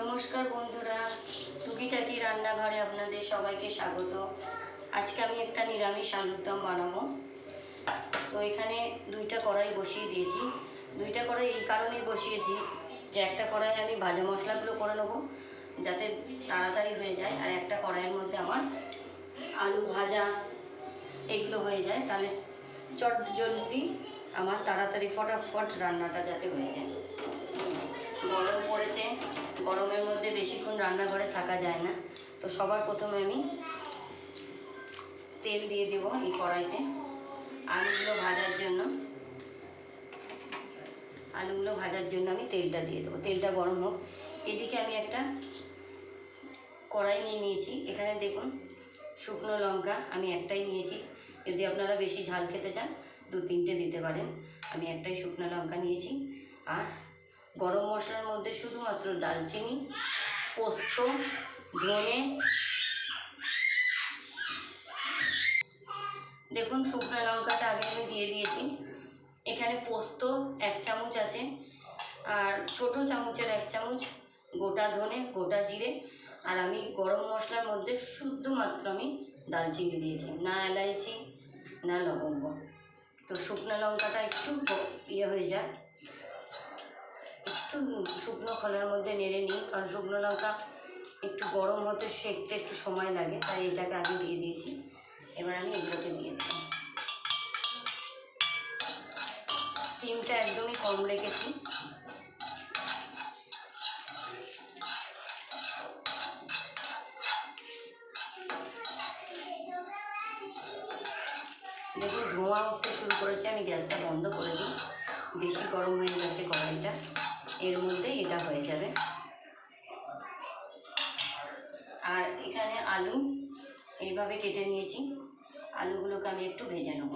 নমস্কার বন্ধুরা টুকিটাকি রান্নাঘরে আপনাদের সবাইকে স্বাগত। আজকে আমি একটা নিরামিষ আলুর দম বানাবো। তো এখানে দুইটা কড়াই বসিয়ে দিয়েছি। দুইটা কড়াই এই কারণেই বসিয়েছি যে একটা কড়াই আমি ভাজা মশলাগুলো করে নেব, যাতে তাড়াতাড়ি হয়ে যায়, আর একটা কড়াইয়ের মধ্যে আমার আলু ভাজা এগুলো হয়ে যায়। তাহলে চট জলদি আমার তাড়াতাড়ি ফটাফট রান্নাটা যাতে হয়ে যায়। গরম পড়েছে। গরমের মধ্যে বেশিক্ষণ রান্নাঘরে থাকা যায় না। তো সবার প্রথমে আমি তেল দিয়ে দেব এই কড়াইতে আলুগুলো ভাজার জন্য। আলুগুলো ভাজার জন্য আমি তেলটা দিয়ে দেবো। তেলটা গরম হোক। এদিকে আমি একটা কড়াই নিয়ে নিয়েছি। এখানে দেখুন শুকনো লঙ্কা আমি একটাই নিয়েছি। যদি আপনারা বেশি ঝাল খেতে চান দু তিনটে দিতে পারেন। আমি একটাই শুকনো লঙ্কা নিয়েছি। আর গরম মশলার মধ্যে শুধুমাত্র দালচিনি পোস্ত, ধনে। দেখুন শুকনো লঙ্কাটা আগে আমি দিয়ে দিয়েছি। এখানে পোস্ত এক চামচ আছে আর ছোট চামচের এক চামচ গোটা ধনে, গোটা জিরে। আর আমি গরম মশলার মধ্যে শুধুমাত্র আমি দালচিনি দিয়েছি, না এলাইচি, না লবঙ্গ। তো শুকনো লঙ্কাটা একটু ইয়ে হয়ে যায় একটু শুকনো খোলার মধ্যে নেড়ে নিই, কারণ শুকনো লঙ্কা একটু গরম হতে সেঁকতে একটু সময় লাগে, তাই এটাকে আগে দিয়ে দিয়েছি। এবার আমি এগুলোকে দিয়ে দিলাম স্টিমটা একদমই কম রেখেছি। দেখুন, ধোঁয়া উঠতে শুরু করেছে, আমি গ্যাসটা বন্ধ করে দিই। বেশি গরম হয়ে গেছে কড়াইটা। এর মধ্যেই এটা হয়ে যাবে। আর এখানে আলু এইভাবে কেটে নিয়েছি। আলুগুলোকে আমি একটু ভেজে নেব।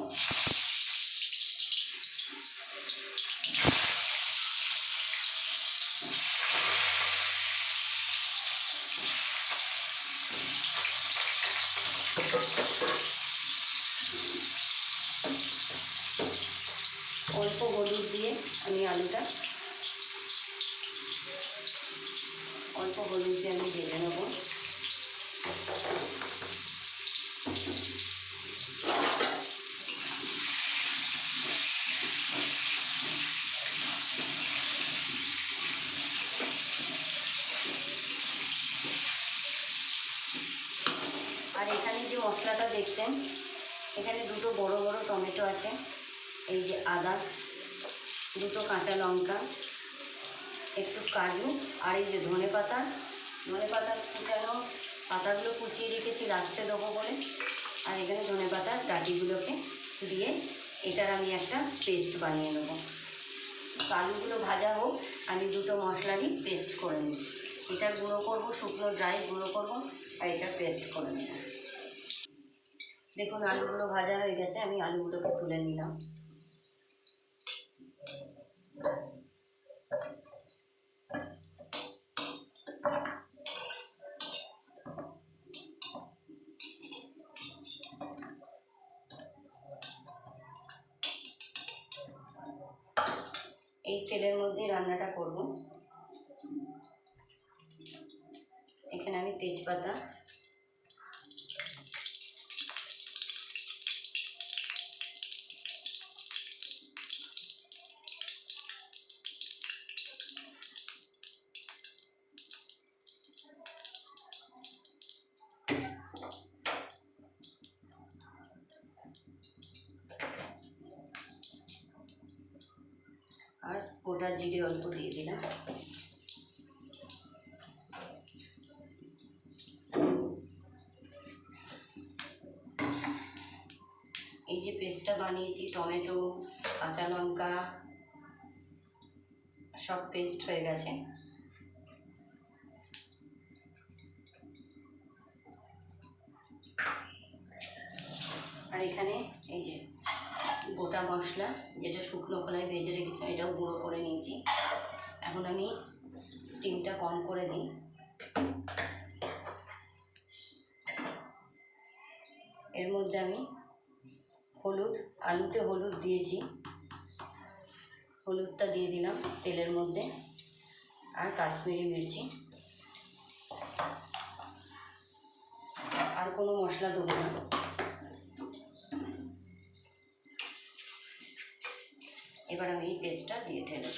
অল্প হলুদ দিয়ে আমি আলুটা অল্প হলুদ দিয়ে আমি ভেজে নেব আর এখানে যে মশলাটা দেখছেন? এখানে দুটো বড় বড় টমেটো আছে। এই যে আদা, দুটো কাঁচা লঙ্কা, একটু কাজু, আর এই যে ধনে পাতা। ধনে পাতা কুচানো পাতাগুলো কুচিয়ে রেখেছি, লাস্টে দেবো বলে। আর এখানে ধনে পাতার ডাটিগুলোকে দিয়ে এটার আমি একটা পেস্ট বানিয়ে নেব। তো আলুগুলো ভাজা হোক, আমি দুটো মশলারই পেস্ট করে নিই এটা গুঁড়ো করব, শুকনো ড্রাই গুঁড়ো করব, আর এটা পেস্ট করে নেব। দেখুন, আলুগুলো ভাজা হয়ে গেছে, আমি আলুগুলোকে তুলে নিলাম। এই তেলের মধ্যেই রান্নাটা করব। এখানে আমি তেজপাতা গোটা জিরে অল্প দিয়ে দিলাম। এই যে পেস্টটা বানিয়েছি, টমেটো, কাঁচা লঙ্কা, সব পেস্ট হয়ে গেছে। আর এখানে এই যে গোটা মশলা, যেটা শুকনো কলায় ভেজে রেখেছি এটাও গুঁড়ো করে নিয়েছি। এখন আমি স্টিমটা কম করে দিই। এর মধ্যে আমি হলুদ, আলুতে হলুদ দিয়েছি। হলুদটা দিয়ে দিলাম তেলের মধ্যে আর কাশ্মীরি মির্চি। আর কোনো মশলা দেবো না। এবার আমি এই পেস্টটা দিয়ে ঢেলে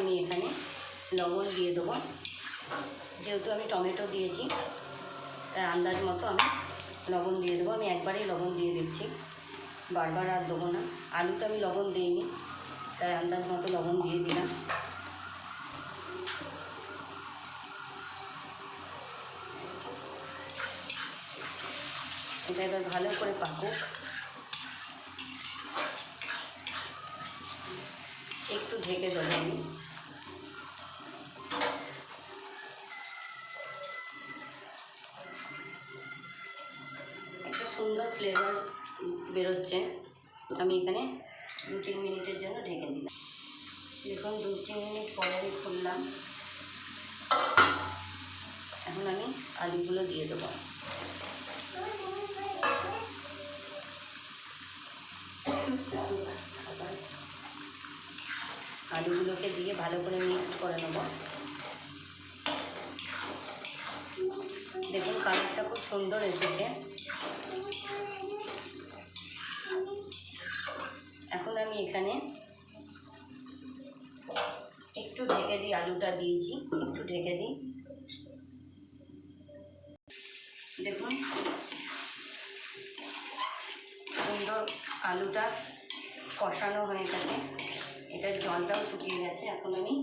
আমি এখানে লবণ দিয়ে দেবো। যেহেতু আমি টমেটো দিয়েছি, তাই আন্দাজ মতো আমি লবণ দিয়ে দেবো। আমি একবারেই লবণ দিয়ে দিচ্ছি, বারবার আর দেবো না। আলুতে আমি লবণ দিইনি, তাই আন্দাজ মতো লবণ দিয়ে দিলাম। এটা এবার ভালো করে পাকুক একটু ঢেকে দেবো আমি একটা সুন্দর ফ্লেভার বেরোচ্ছে। আমি এখানে দু তিন মিনিটের জন্য ঢেকে দিলাম। দেখুন, দু তিন মিনিট পরে আমি খুললাম। এখন আমি আলুগুলো দিয়ে দেবো। আলুগুলোকে দিয়ে ভালো করে মিক্সড করে নেব। দেখুন কালারটা খুব সুন্দর এসেছে। এখন আমি এখানে একটু ঢেকে দিই, আলুটা দিয়েছি, একটু ঢেকে দিই। দেখুন, সুন্দর আলুটা কষানো হয়ে গেছে। এটার জলটাও শুকিয়ে গেছে। এখন আমি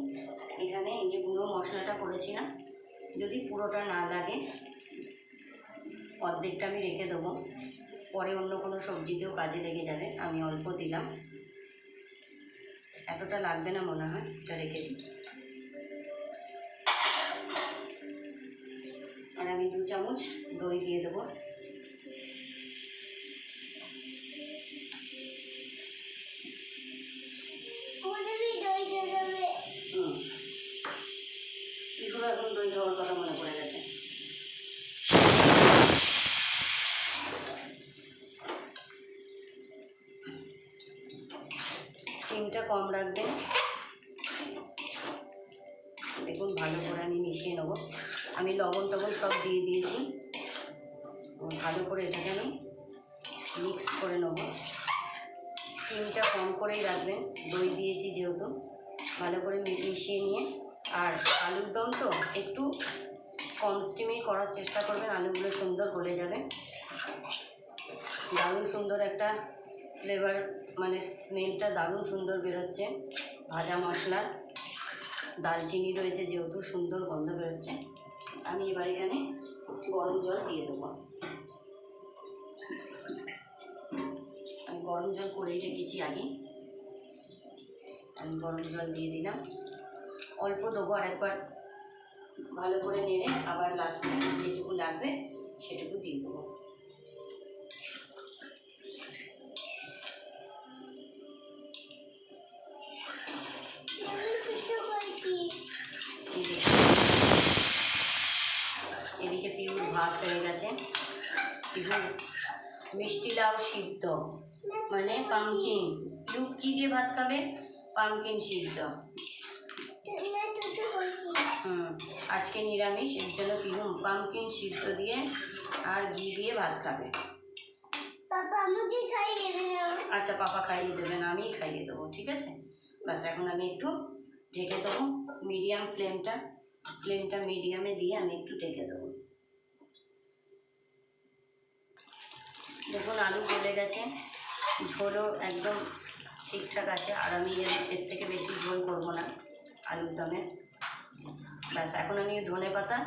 এখানে যে গুঁড়ো মশলাটা করেছিলাম, যদি পুরোটা না লাগে অর্ধেকটা আমি রেখে দেবো। পরে অন্য কোনো সবজিতেও কাজে লেগে যাবে আমি অল্প দিলাম। এতটা লাগবে না মনে হয় এটা রেখে দিই। আর আমি দু চামচ দই দিয়ে দেবো। এখন দই খাওয়ার কথা মনে পড়ে কম রাখবেন। দেখুন, ভালো করে আমি মিশিয়ে নেব। আমি লবণ টবণ সব দিয়ে দিয়েছি। ভালো করে এটাকে আমি মিক্স করে নেব। স্টিমটা কম করেই রাখবেন। দই দিয়েছি যেহেতু। ভালো করে মিশিয়ে নিয়ে। আর আলুর দম তো একটু কম স্টিমেই করার চেষ্টা করবেন। আলুগুলো সুন্দর গলে যাবে। দারুণ সুন্দর একটা ফ্লেভার মানে স্মেলটা দারুণ সুন্দর বেরোচ্ছে। ভাজা মশলার দালচিনি রয়েছে যেহেতু সুন্দর গন্ধ বেরোচ্ছে। আমি এবার এখানে গরম জল দিয়ে দেবো। আমি গরম জল করেই রেখেছি আগে। আমি গরম জল দিয়ে দিলাম। অল্প দেবো আর একবার ভালো করে নেড়ে আবার লাস্টে যেটুকু লাগবে সেটুকু দিয়ে দেবো। সিদ্ধ মানে পামকিন পিউ কী দিয়ে ভাত খাবে? পামকিন সিদ্ধ। হুম আজকে নিরামিষ এর জন্য পিহু পামকিন সিদ্ধ দিয়ে আর ঘি দিয়ে ভাত খাবে। আচ্ছা পাপা খাইয়ে দেবেন আমিই খাইয়ে দেবো ঠিক আছে? বাস এখন আমি একটু ঢেকে দেবো মিডিয়াম ফ্লেমটা ফ্লেমটা মিডিয়ামে দিয়ে আমি একটু ঢেকে দেবো। দেখুন, আলু গলে গেছে। ঝোলও একদম ঠিকঠাক আছে, আর আমি এর থেকে বেশি ঝোল করব না আলুর দমে। ব্যাস, এখন আমি ধনে পাতা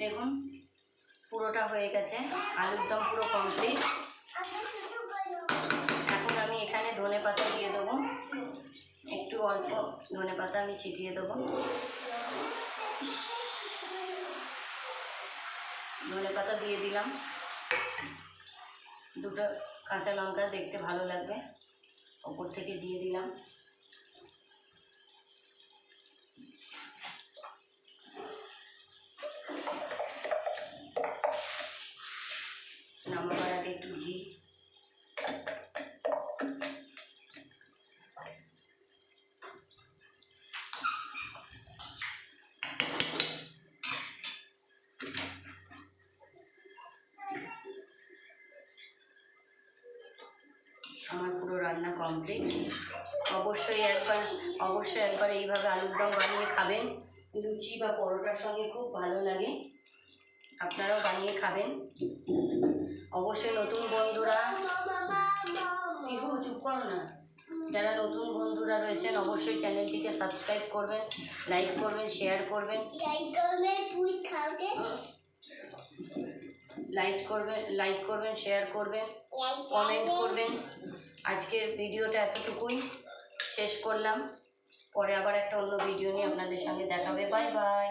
দেখুন, পুরোটা হয়ে গেছে। আলুর দম পুরো কমপ্লিট এখন আমি এখানে ধনে পাতা দিয়ে দেবো। একটু অল্প ধনে পাতা আমি ছিটিয়ে দেবো। ধনে পাতা দিয়ে দিলাম। দুটো কাঁচা লঙ্কা দেখতে ভালো লাগবে। ওপর থেকে দিয়ে দিলাম নামাবার আগে একটু ঘি আমার পুরো রান্না কমপ্লিট অবশ্যই একবার অবশ্যই একবার এইভাবে আলুর দম বানিয়ে খাবেন। লুচি বা পরোটার সঙ্গে খুব ভালো লাগে। আপনারাও বানিয়ে খাবেন। অবশ্যই নতুন বন্ধুরা কি চুপ করো না। যারা নতুন বন্ধুরা রয়েছেন, অবশ্যই চ্যানেলটিকে সাবস্ক্রাইব করবেন লাইক করবেন শেয়ার করবেন। লাইক করবেন লাইক করবেন শেয়ার করবেন কমেন্ট করবেন। আজকের ভিডিওটা এতটুকুই। শেষ করলাম। পরে আবার একটা অন্য ভিডিও নিয়ে আপনাদের সঙ্গে দেখাবে। Bye bye.